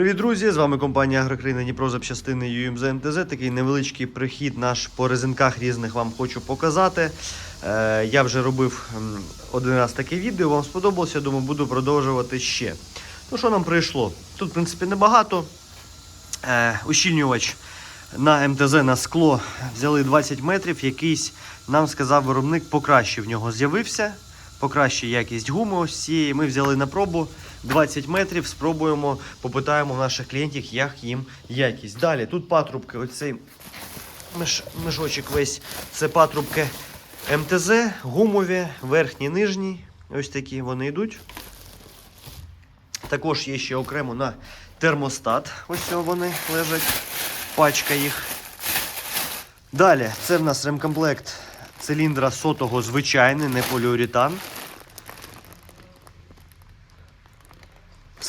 Привіт, друзі! З вами компанія Агрокраїна Дніпро запчастини UMZ МТЗ. Такий невеличкий прихід наш по резинках різних вам хочу показати. Е, я вже робив один раз таке відео, вам сподобалося, думаю, буду продовжувати ще. Ну, що нам прийшло? Тут, в принципі, небагато. Е, ущільнювач на МТЗ на скло взяли 20 метрів. Якийсь нам сказав виробник, покраще в нього з'явився. Покраще якість гуми ось цієї. Ми взяли на пробу 20 метрів, спробуємо, попитаємо наших клієнтів, як їм якість. Далі тут патрубки, оцей меш, мешочок весь. Це патрубки МТЗ, гумові, верхні, нижні. Ось такі вони йдуть. Також є ще окремо на термостат. Ось вони лежать. Пачка їх. Далі, це в нас ремкомплект циліндра сотого звичайний, не поліуретан.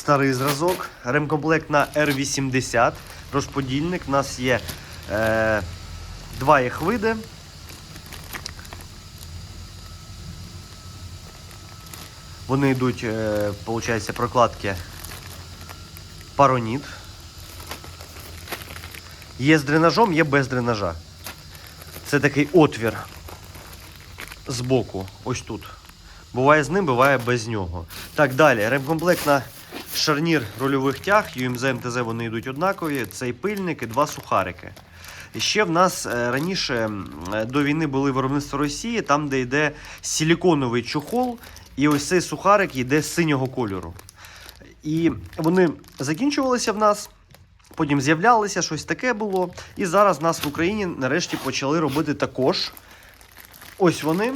Старий зразок. Ремкомплект на R80. Розподільник. У нас є е, два їх види. Вони йдуть, е, виходить, прокладки пароніт. Є з дренажом, є без дренажа. Це такий отвір збоку, ось тут. Буває з ним, буває без нього. Так, далі. Ремкомплект на шарнір рульових тяг. UMZ, МТЗ вони йдуть однакові. Цей пильник і два сухарики. І ще в нас е, раніше е, до війни були виробництва Росії, там, де йде силіконовий чохол, і ось цей сухарик йде синього кольору. І вони закінчувалися в нас. Потім з'являлися, щось таке було. І зараз нас в Україні нарешті почали робити також. Ось вони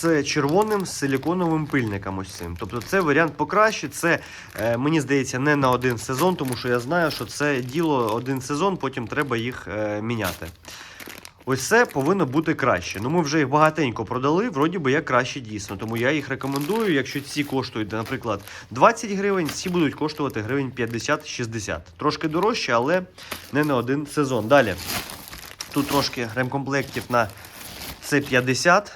з червоним силіконовим пильником. Ось цим. Тобто це варіант покраще. Це, е, мені здається, не на один сезон, тому що я знаю, що це діло один сезон, потім треба їх е, міняти. Ось це повинно бути краще. Ну, ми вже їх багатенько продали, вроді би як краще дійсно. Тому я їх рекомендую. Якщо ці коштують, наприклад, 20 гривень, ці будуть коштувати гривень 50-60. Трошки дорожче, але не на один сезон. Далі. Тут трошки ремкомплектів на С50.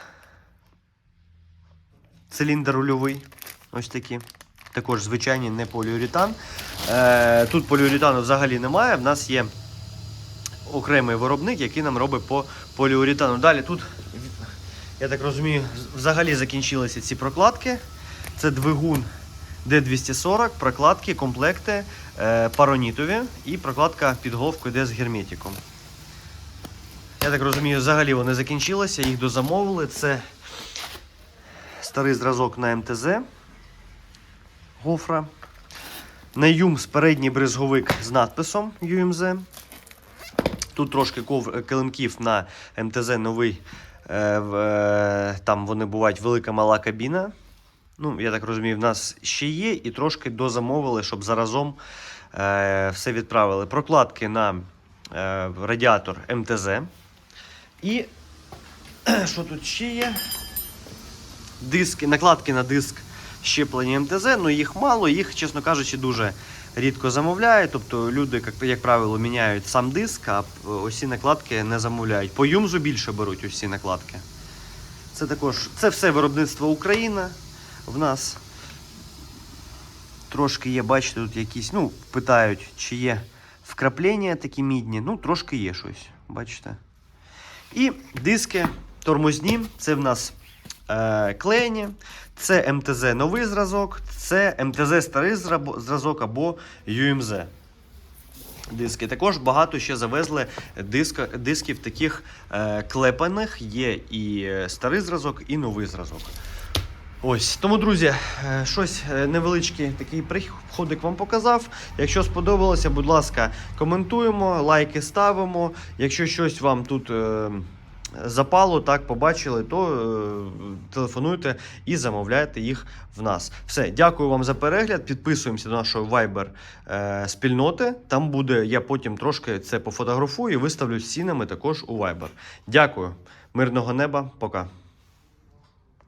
Циліндр рульовий. Ось такі. Також звичайний не поліуретан. Е, тут поліуретану взагалі немає. В нас є окремий виробник, який нам робить по поліуретану. Далі тут, я так розумію, взагалі закінчилися ці прокладки. Це двигун D240, прокладки, комплекти е, паронітові і прокладка під головку йде з герметиком. Я так розумію, взагалі вони закінчилися, їх дозамовили. Це старий зразок на МТЗ гофра. На ЮМС передній бризговик з надписом UMZ. Тут трошки килимків на МТЗ новий. Е, е, там вони бувають велика мала кабіна. Ну, я так розумію, в нас ще є, і трошки дозамовили, щоб заразом е, все відправили. Прокладки на радіатор МТЗ. І що тут ще є? Диски, накладки на диск щеплення МТЗ, ну їх мало, їх, чесно кажучи, дуже рідко замовляють. Тобто люди, як, як правило, міняють сам диск, а усі накладки не замовляють. По Юмзу більше беруть усі накладки. Це також це все виробництво Україна. В нас трошки є, бачите, тут якісь, ну, питають, чи є вкраплення такі мідні. Ну, трошки є щось, бачите. І диски тормозні, це в нас е, клеєні, це МТЗ новий зразок, це МТЗ старий зразок або UMZ. Диски. Також багато ще завезли диска, дисків таких е, клепаних. Є і е, старий зразок, і новий зразок. Ось тому, друзі, е, щось невеличкий такий приходик вам показав. Якщо сподобалося, будь ласка, коментуємо, лайки ставимо. Якщо щось вам тут е, запало, так побачили, то е, телефонуйте і замовляйте їх в нас. Все, дякую вам за перегляд. Підписуємося до нашої Viber е, спільноти. Там буде, я потім трошки це пофотографую і виставлю з цінами також у Viber. Дякую, мирного неба, пока.